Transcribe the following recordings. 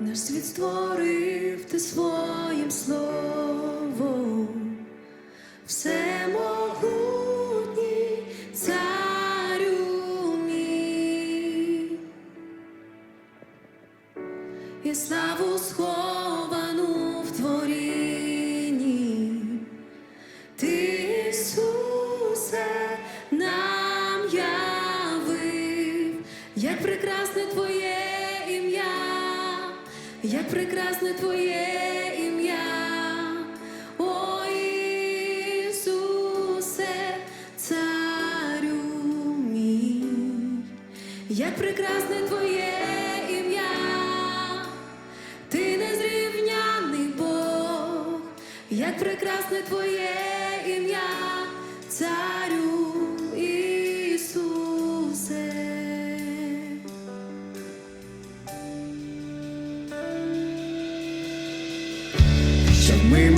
Наш світ створив ти своїм словом, всемогутній царю мій, і славу сховану як прекрасне Твоє ім'я, О Ісусе, царю мій, як прекрасне Твоє ім'я, ти незрівняний Бог, як прекрасне Твоє ім'я, царю Щоб ми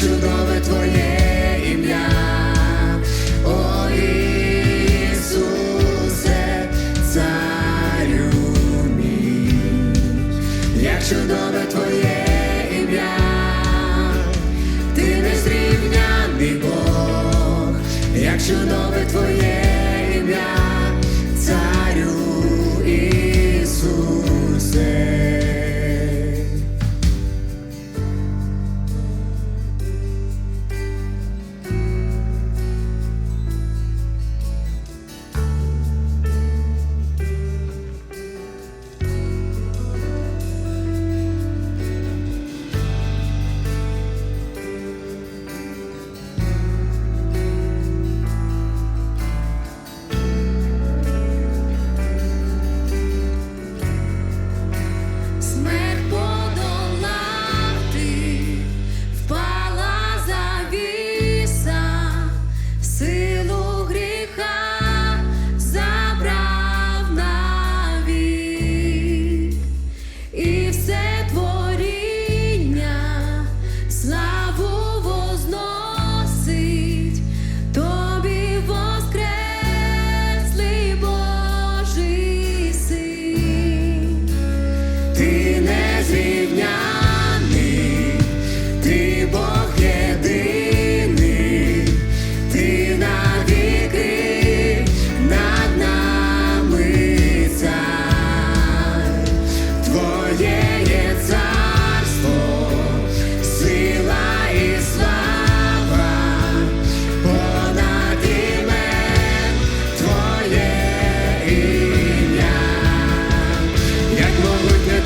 чудове твоє ім'я, о Ісусе, царю мій. Як чудове твоє ім'я, ти незрівняний Бог, як чудове твоє ім'я, царю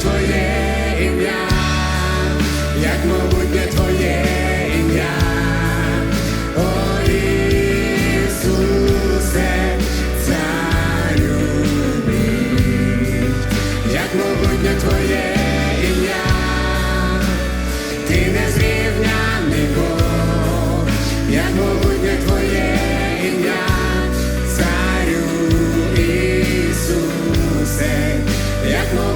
твоє ім'я, як могутнє твоє ім'я, о Ісусе, царю мій, як могутнє твоє ім'я, ти незрівняний Бог, як могутнє твоє ім'я, царю Ісусе, як могутнє